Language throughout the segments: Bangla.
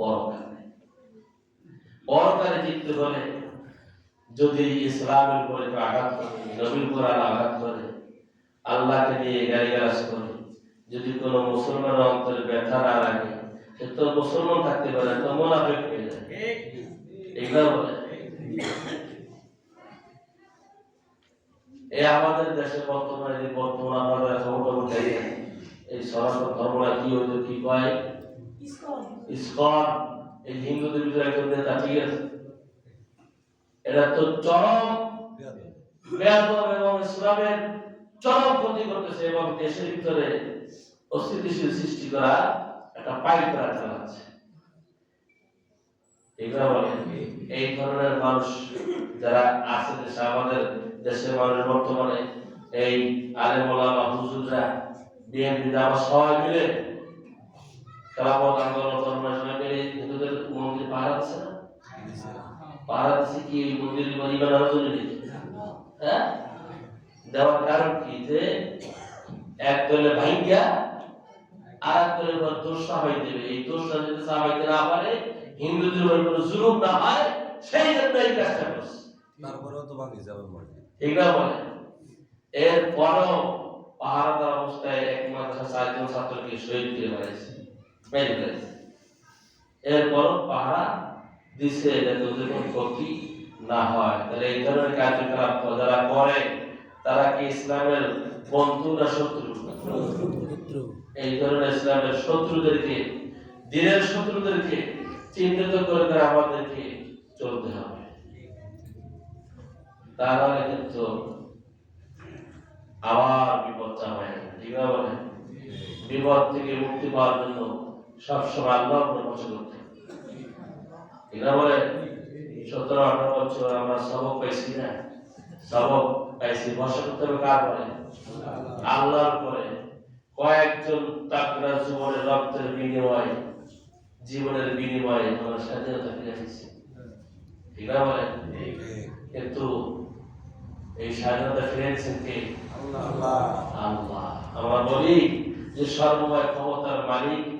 পরকালে। পরকালে জিততে হলে যদি ইসলামের উপরে আঘাত করে নবীর কোরআন আঘাত করে, আল্লাহকে নিয়ে গালিগালাজ করে, যদি কোনো মুসলমানের অন্তরে ব্যথা না লাগে, সে তো মুসলমান থাকতে পারে তো মোনাফেক হয়ে যায়। এগুলো বলে। এই আমাদের দেশে বর্তমানে, বর্তমান আমাদের এই সনাতন ধর্মরা কি হইতো, কি কয় ইসকন। এই হিন্দুদের ভিতরে একজন নেতা, ঠিক আছে? এটা তো চরম বেয়াদব এবং ইসলামের চরম ক্ষতি করতেছে এবং দেশের ভিতরে অস্থিতিশীল সৃষ্টি করা একটা পাইকরা চালাচ্ছে। এগুলো বলে এই ধরনের মানুষ যারা আছে দেশে, আমাদের দেশের মানুষ বর্তমানে এই আলেম ওলামা, হুজুররা, বিএনপি, আমার সবাই মিলে খেলাফত আন্দোলন মিলে হিন্দুদের মন্দির পাহারা দিচ্ছে না? পাহারা দিচ্ছে কি? মন্দির হ্যাঁ? দেওয়ার কারণ কি? যে এক দলে ভাঙ্গা আর এক দলের উপর দোষ সাহাই দেবে এই দোষটা যদি সাহাইতে না পারে হিন্দুদের উপর জুলুম না হয় সেই জন্য এই কাজটা করছে। তারপরেও তো ভাঙি যাবে মসজিদ এগুলা বলে? এর পরও পাহারাদার অবস্থায় এক মাদ্রাসা চারজন ছাত্রকে শহীদ বেড়াইছে এরপরও পাহারা দিছে কোনো ক্ষতি না হয়। তাহলে এই ধরনের কার্যকলাপ যারা করে তারা কি ইসলামের বন্ধু না শত্রু? এই ধরনের ইসলামের শত্রুদেরকে দিনের শত্রুদেরকে চিহ্নিত করে করে আমাদেরকে চলতে হবে। তাহলে কিন্তু আবার বিপদ চাপায় ঠিক বিপদ থেকে মুক্তি পাওয়ার জন্য সবসময় করতে হবে। ঠিক বলে সতেরো আঠারো বছর আমরা সবক পাইছি না। সবক পাইছি করতে কার পরে? আল্লাহর পরে। কয়েকজন তাকরা জীবনের রক্তের বিনিময়ে জীবনের বিনিময়ে আমরা স্বাধীনতা ফিরে এসেছি ঠিক না বলে কিন্তু এই স্বাধীনতা ফিরে ফিরেছেন কে? আল্লাহ। আমরা বলি যে সর্বময় ক্ষমতার মালিক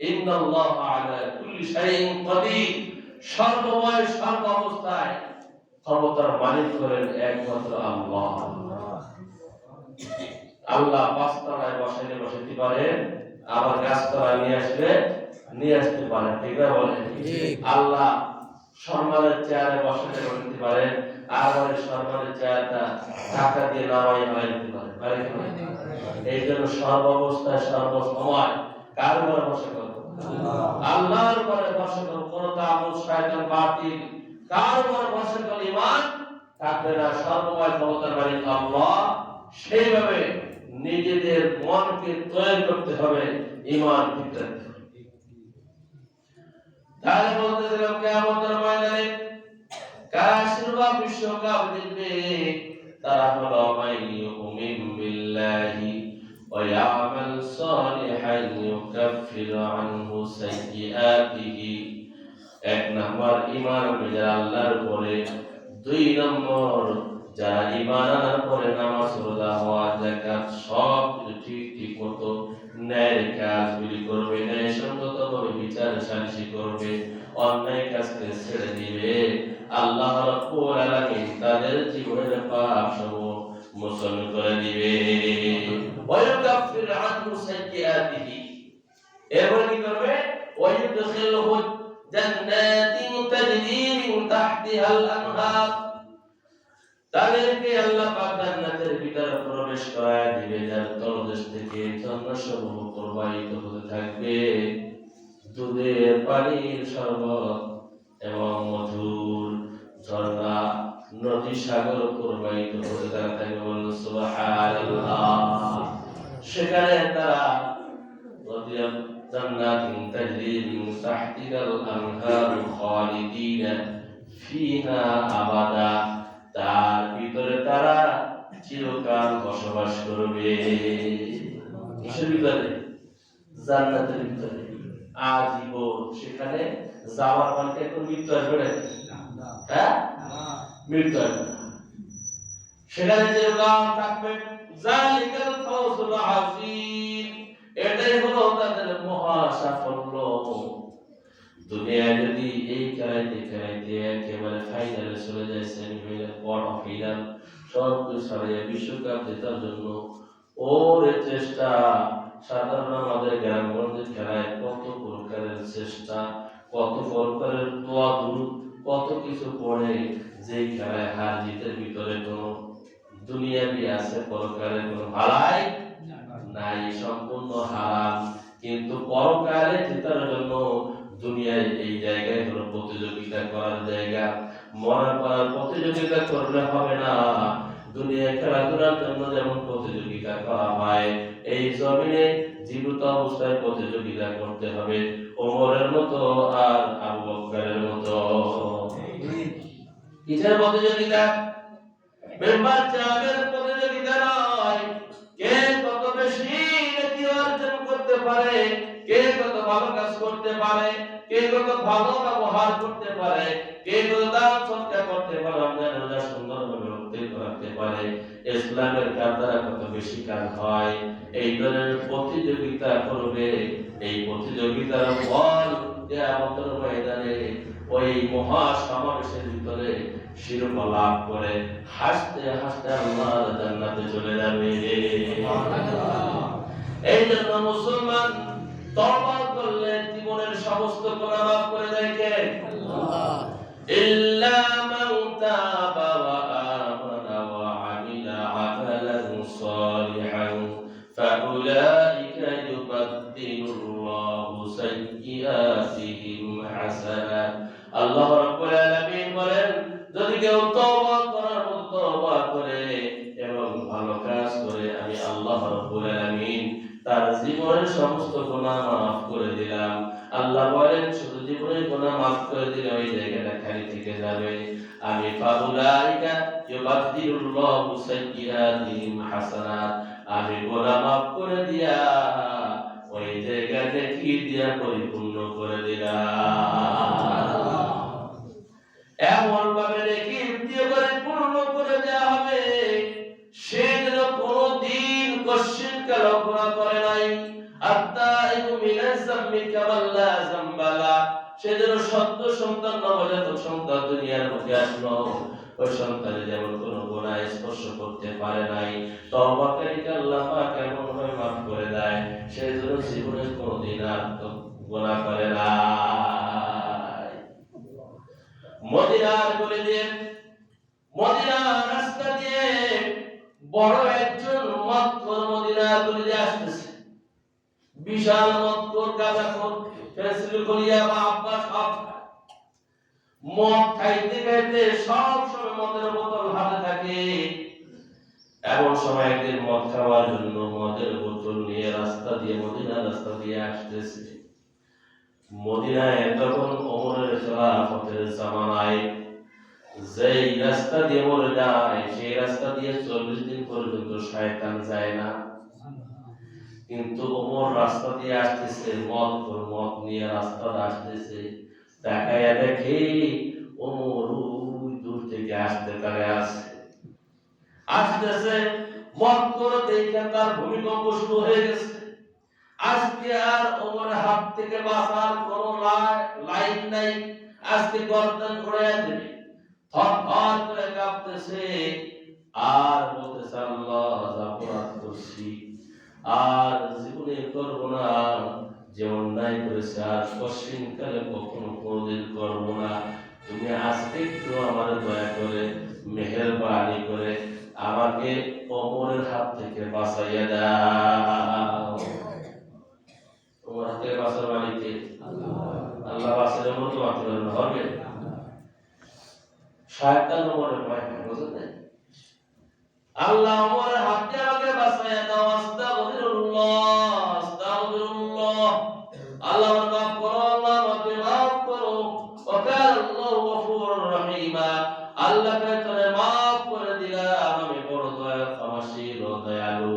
ইন্নাল্লাহ আলা কুল্লি শাইইন কাদির। সর্বময় সর্ব অবস্থায় ক্ষমতার মালিক হলেন একমাত্র আল্লাহ। আল্লাহ পাঁচতলায় বসাইলে বসাইতে পারেন আবার গাছতলায় নিয়ে আসলে নিয়ে আসতে পারেন ঠিক না বলেন আল্লাহ সম্মানের চেয়ারে বসাতে বসাতে পারেন আবার সম্মানের চেয়ারটা টাকা দিয়ে নামাই দিতে পারেন পারে। এই জন্য সর্ব অবস্থায় সর্বসময় কার উপরে বসে করব আল্লাহর উপরে বসে করব কোন শয়তান বাতিল? কার উপরে বসে করলে ইমান থাকবে না সর্বময় ক্ষমতার মালিক আল্লাহ। সেইভাবে নিজেদের মনকে তৈরি করতে হবে হবে। তাহলে বলতেছিলাম কেমতের ময়দানে কারা বিশ্বকাপ জিতবে? তারা হলো মাইয়ুমিন বিল্লাহি ويعمل صالحا يكفر عنه سيئاته এক নম্বর ইমান যারা আল্লাহর উপরে দুই নম্বর যারা ইমান আনার পরে নামাজ রোজা হওয়া জাকাত সব কিছু ঠিক ঠিক মতো ন্যায়ের কাজগুলি করবে ন্যায় সঙ্গত ভাবে বিচার সালিসি করবে অন্যায় কাজকে ছেড়ে দিবে আল্লাহ রাব্বুল আলামিন তাদের জীবনের পাপ সমূহ মোচন করে দিবে ওয়ায়ুকাফির আনহু সাইয়্যাতিহি এরপরে কি করবে? ওয়ায়ুদখিলহু জান্নাতিন তাজরি তাহতিহাল আনহার তাদেরকে আল্লাহ পাক জান্নাতের ভিতরে প্রবেশ করায় দিবে, যার তলদেশ থেকে ঝর্ণাসমূহ প্রবাহিত হতে থাকবে। দুধের পানির শরবত এবং মধুর ঝর্ণা নদী সাগর প্রবাহিত হতে থাকবে সুবহানাল্লাহ। সেখানে তারা তার ভিতরে তারা চিরকাল বসবাস করবে। কিসের ভিতরে? জান্নাতের ভিতরে। আজীবন সেখানে যাওয়ার পথে এখন মৃত্যু আসবে? হ্যাঁ? মৃত্যু আসবে সেখানে চিরকাল থাকবে। জালিকাল ফাউজুল আযীম। এটাই হলো তাদের মহা সাফল্য দুনিয়ায় যদি এই খেলাইতে খেলাইতে একেবারে ফাইনালে চলে যায় সেমিফাইনাল কোয়ার্টার ফাইনাল সব কিছু ছাড়িয়ে বিশ্বকাপ জেতার জন্য, ওর চেষ্টা। সাধারণ আমাদের গ্রামগঞ্জের খেলায় কত প্রকারের চেষ্টা, কত প্রকারের দোয়া কত কিছু পড়ে যে খেলায় হার জিতের ভিতরে কোনো দুনিয়াবি আছে পরকালের কোনো ভালাই নাই সম্পূর্ণ হারাম। কিন্তু পরকালে জেতার জন্য দুনিয়ায় এই জায়গায় হলো প্রতিযোগিতা করার জায়গা মরার পর প্রতিযোগিতা করলে হবে না। দুনিয়ায় খেলাধুলার জন্য যেমন প্রতিযোগিতা করা হয় এই জমিনে জীবিত অবস্থায় প্রতিযোগিতা করতে হবে। ওমরের মতো আর আবু বকরের মতো। কিসের প্রতিযোগিতা? মেম্বার চাবের প্রতিযোগিতা নয় কে কত বেশি নেকি অর্জন করতে পারে, কে কত ভালো কাজ করতে পারে, কে কত ভালো ব্যবহার করতে পারে, কে কত দান সৎকার করতে পারে রমজান রোজা সুন্দরভাবে উত্তীর্ণ রাখতে পারে। ইসলামের কাজ দ্বারা কত বেশি কাজ হয়? এই ধরনের প্রতিযোগিতা করবে, এই প্রতিযোগিতার ফল কিয়ামতের ময়দানে ওই মহা সমাবেশের ভিতরে শিরোপা লাভ করে। হাসতে হাসতে আল্লাহ জান্নাতে চলে যাবে। এই জন্য মুসলমান তওবা করলে জীবনের সমস্ত গুনাহ মাফ করে দেয় কে? ইল্লা আমি ফাউলাইকা ইউবাদদিলুল্লাহু সাইয়্যাতিহিম হাসানাত আমি মাফ করে দিয়া, ওই জায়গাতে কি দিয়া পরিপূর্ণ করে দিলাম। এমন ভাবে রেখে দিয়ে করে পূর্ণ করে দেওয়া হবে। সে কোনদিন কোশ্চিন কল্পনা করে নাই। সে যেন সত্য সন্তান, নবজাতক সন্তান দুনিয়ার মুখে আসলো। ওই সন্তানে যেমন কোনো গুনাহ স্পর্শ করতে পারে নাই, তওবাকারীকে আল্লাহ পাক এমন ভাবে মাফ করে দেয় সে যেন জীবনে কোনোদিন আর তো গুনাহ করে নাই মদিনার দিয়ে, মদিনার রাস্তা দিয়ে বড় একজন মক্কর মদিনার গলি দিয়ে আসতেছে বিশাল মক্কর গাজাখোর ফেসিল গলিয়া বা আব্বাস। মদ খাইতে খাইতে সব সময় মদের বোতল হাতে থাকে। এমন সময় একদিন মদ খাওয়ার জন্য মদের বোতল নিয়ে রাস্তা দিয়ে, মদিনার রাস্তা দিয়ে আসতেছে। মদিনায় তখন ওমরের খেলাফতের জামানায় যেই রাস্তা দিয়ে মরে যায়, সেই রাস্তা দিয়ে চল্লিশ দিন পর্যন্ত শয়তান যায় না। কিন্তু ওমর রাস্তা দিয়ে আসতেছে, মদ মদ নিয়ে রাস্তা আসতেছে। দেখায় দেখে দূর থেকে আসতে তারে আসে। আসতেছে মদ করে দেখে তার ভূমিকম্প শুরু হয়ে গেছে। আজকে আর ওমর হাত থেকে বাঁচার লাইন নাই। আজকে গর্দান দেবে। থরথর করে কাঁপতেছে। আর বলতেছে, আল্লাহ করছি, আর জীবনে করব না। যে অন্যায় করেছে, আর কশিন কখনো কোনোদিন করব না। তুমি আজকে একটু আমার দয়া করে, মেহেরবানি করে আমাকে অমরের হাত থেকে বাঁচাইয়া দাও। তোমার হাত থেকে বাঁচার মালিককে আল্লাহ। বাঁচালে মতো মারতে পারবে হবে। শয়তান কয় মাফ করে দিলাম, আমি বড় দয়া ক্ষমাশীল ও দয়ালু।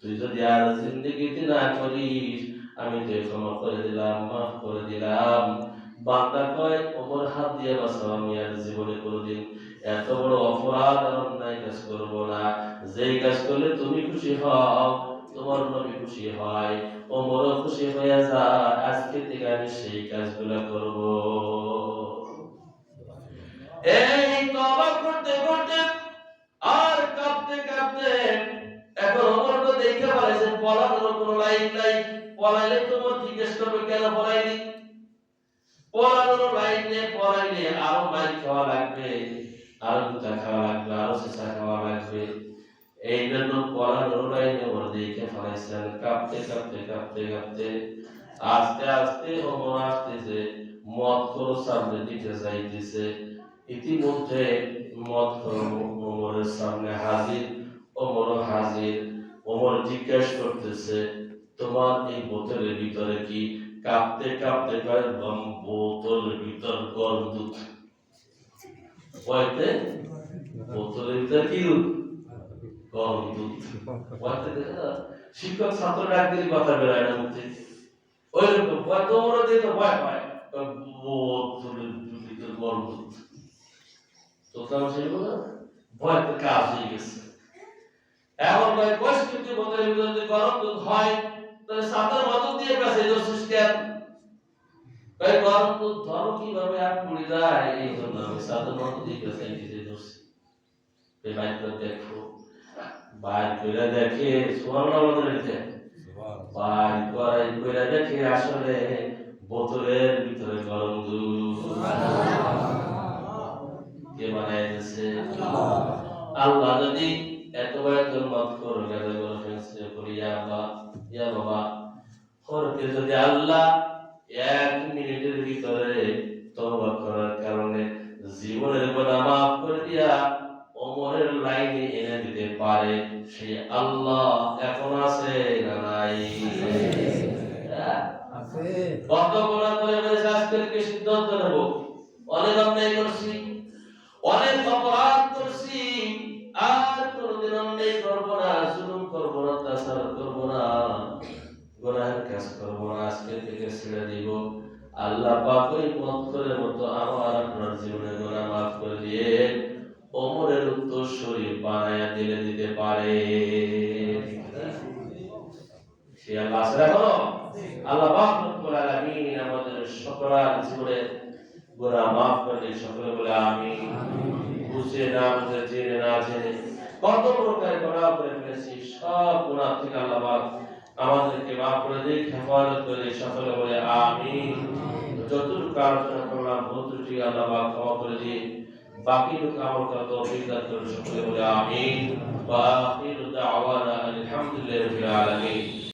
তুই যদি আর জিন্দগিতে না করিস আমি ক্ষমা করে দিলাম, মাফ করে দিলাম। বান্দা কয়, ওমর হাত দিয়ে আমি আর জীবনে কোনোদিন এত বড় অপরাধ আর অন্যায় কাজ করব না। যেই কাজ করলে তুমি খুশি হও, তোমার নবী খুশি হয়, ওমরও খুশি হয়ে যায়। আজকে থেকে আমি সেই কাজগুলো করব। এই লাইন নাই পলাইলে তোমার জিজ্ঞেস করবে, কেন পলাইলি পলানোর লাইন নেই পলাইলে আরও মাইক খাওয়া লাগবে, আরও দুটা খাওয়া লাগবে, আরও চেঁচা খাওয়া লাগবে। এই জন্য পলানোর লাইনে ওর দেখে ফেলাইছিলেন কাঁপতে কাঁপতে কাঁপতে কাঁপতে, আস্তে আস্তে ওমর আসতেছে মদ করো সামনে দিকে যাইতেছে। ইতিমধ্যে মদ করো ওমরের সামনে হাজির ওমর হাজির ওমর জিজ্ঞেস করতেছে তোমার এই বোতলের ভিতরে কি? কাঁপতে কাঁপতে কয় "বম, বোতলের ভিতর গরম দুধ। কয়তে বোতলের ভিতরে কি গরম দুধ। কয়তে শিক্ষক ছাত্র কথা বেরোয় না মুখ। ওই রকম ভয় তোমরা দিয়ে তো ভয় পায়। বোতলের ভিতর গরম দুধ। তো সেগুলো ভয় কাজ হয়ে গেছে। এখন ভাই পরিস্থিতি বোতলের ভিতরে গরম দুধ হয় তাহলে সাঁতার মতো দিয়ে কাছে দোষিস কেন? গরম দুধ ধরো কীভাবে আর পড়ে যায় এই জন্য আমি সাঁতার মতো দিয়ে কাছে দিতে দোষী বাইক করে দেখো বাইক করে দেখে সোয়াল আমাদের এটা বাইক করে করে দেখে আসলে বোতলের ভিতরে গরম দুধ। কে বানায় দিয়েছে আল্লাহ যদি এত বড় একজন মত করো ইয়া বাবা ইয়া বাবা। করকে যদি আল্লাহ এক মিনিটের ভিতরে তওবা জীবনে গুনাহ মাফ করে সকলে বলে আমিন। বুঝে না বুঝে, জেনে না জেনে কত প্রকার গুনাহ করে ফেলেছি, সব গুনাহ থেকে আল্লাহ আমাদেরকে মাফ করে দিন হেফাজত করে দিন সকলে বলে আমিন। যতটুকু আলোচনা করলাম, ভুল আল্লাহ ক্ষমা করে দিন বাকিটুকু আমল করা তৌফিক করে সকলে বলে আমিন। ওয়া আখিরু দাওয়ানা আলহামদুলিল্লাহি